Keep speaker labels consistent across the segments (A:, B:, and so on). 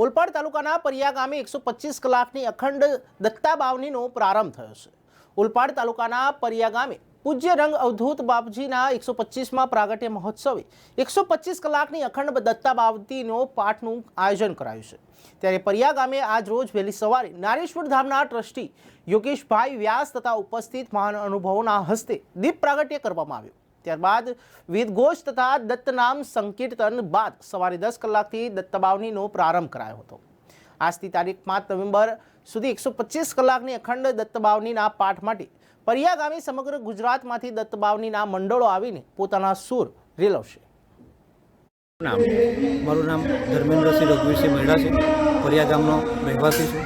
A: ઓલપાડ તાલુકાના પરિયા ગામે એકસો પચીસ કલાકની અખંડ દત્તા બાવનીનો પ્રારંભ થયો છે. ઓલપાડ તાલુકાના પરિયા ગામે પૂજ્ય રંગ અવધૂત બાપજીના એકસો પચીસમાં પ્રાગટ્ય મહોત્સવે એકસો પચીસ કલાકની અખંડ દત્તા બાવતીનો પાઠનું આયોજન કરાયું છે. ત્યારે પરિયા ગામે આજ રોજ વહેલી સવારે નારેશ્વર ધામના ટ્રસ્ટી યોગેશભાઈ વ્યાસ તથા ઉપસ્થિત મહાન અનુભવોના હસ્તે દીપ પ્રાગટ્ય કરવામાં આવ્યું. ત્યારબાદ વિધઘોષ ઘોષ તથા દત્તનામ સંકીર્તન બાદ સવારે દસ કલાકથી દત્તબાવનીનો પ્રારંભ કરાયો હતો. આજથી તારીખ પાંચ નવેમ્બર સુધી એકસો પચીસ કલાકની અખંડ દત્તબાવનીના પાઠ માટે પરિયાગામી સમગ્ર ગુજરાતમાંથી દત્તબાવનીના મંડળો આવીને પોતાના સૂર રેલવશે.
B: નામ, મારું નામ ધર્મેન્દ્રસિંહ રઘુવીરસિંહ મહિડા છે. પરિયા રહેવાસી છું.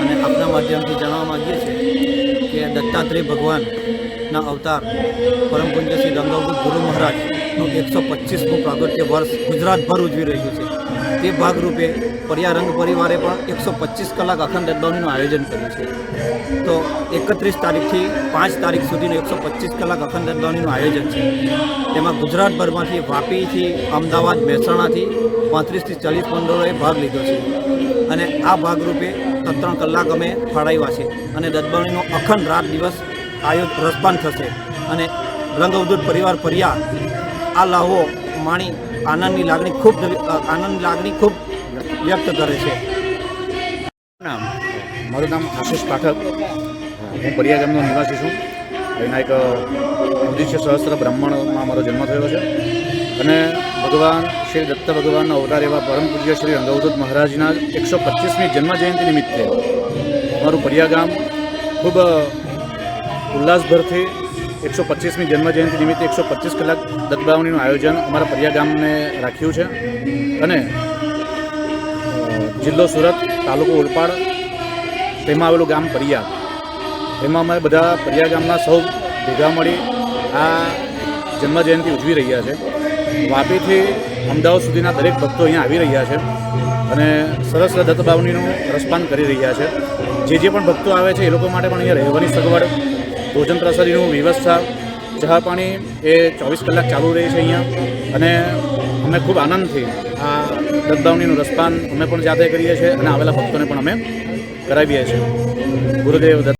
B: અને આપના માધ્યમથી જણાવવા માગીએ છીએ કે દત્તાત્રેય ભગવાનના અવતાર પરમ પૂજ્ય શ્રી રંગવદૂત ગુરુ મહારાજનું એકસો પચીસમું પ્રાગટ્ય વર્ષ ગુજરાતભર ઉજવી રહ્યું છે. તે ભાગરૂપે પરિયા રંગ પરિવારે પણ એકસો પચીસ કલાક અખંડ દત્તબાવનીનું આયોજન કર્યું છે. તો એકત્રીસ તારીખથી પાંચ તારીખ સુધીનું એકસો પચીસ કલાક અખંડ દત્તબાવનીનું આયોજન છે. તેમાં ગુજરાતભરમાંથી વાપીથી, અમદાવાદ, મહેસાણાથી પાંત્રીસથી ચાલીસ મંડળોએ ભાગ લીધો છે. અને આ ભાગરૂપે ત્રણ કલાક અમે ફાળવ્યા છે. અને દત્તબાવણીનો અખંડ રાત દિવસ આયોજ રસપાન થશે અને રંગવદૂત પરિવાર ફર્યા આ લાહો માણી આનંદની લાગણી ખૂબ આનંદની લાગણી ખૂબ વ્યક્ત કરે છે.
C: નામ, મારું નામ આશીષ પાઠક. હું પરિયા ગામનો નિવાસી છું. એના એક ઉદ્દેશ્ય સહસ્ત્ર બ્રાહ્મણમાં મારો જન્મ થયો છે. અને ભગવાન, શ્રી દત્ત ભગવાનનો અવતાર એવા પરમ પૂજ્ય શ્રી રંગવદૂત મહારાજના એકસો પચીસમી જન્મ જયંતિ નિમિત્તે મારું પરિયા ગામ ખૂબ ઉલ્લાસભરથી એકસો પચીસમી જન્મજયંતિ નિમિત્તે એકસો પચીસ કલાક દત્તબાવણીનું આયોજન અમારા પરિયા ગામને રાખ્યું છે. અને જિલ્લો સુરત, તાલુકો ઓલપાડ તેમાં આવેલું ગામ પરિયા. એમાં અમે બધા પરિયા ગામના સૌ ભેગા મળી આ જન્મજયંતિ ઉજવી રહ્યા છે. વાપીથી અમદાવાદ સુધીના દરેક ભક્તો અહીંયા આવી રહ્યા છે અને સરસ દત્તબાવનીનું રસપાન કરી રહ્યા છે. જે જે પણ ભક્તો આવે છે એ લોકો માટે પણ અહીંયા રહેવાની સગવડ ભોજન પ્રસાદીનું વ્યવસ્થા, ચા પાણી એ ચોવીસ કલાક ચાલુ રહે છે અહીંયા. અને અમે ખૂબ આનંદથી આ દત્તબાવનીનું રસપાન અમે પણ જાતે કરીએ છીએ અને આવેલા ભક્તોને પણ અમે કરાવીએ છીએ. ગુરુદેવ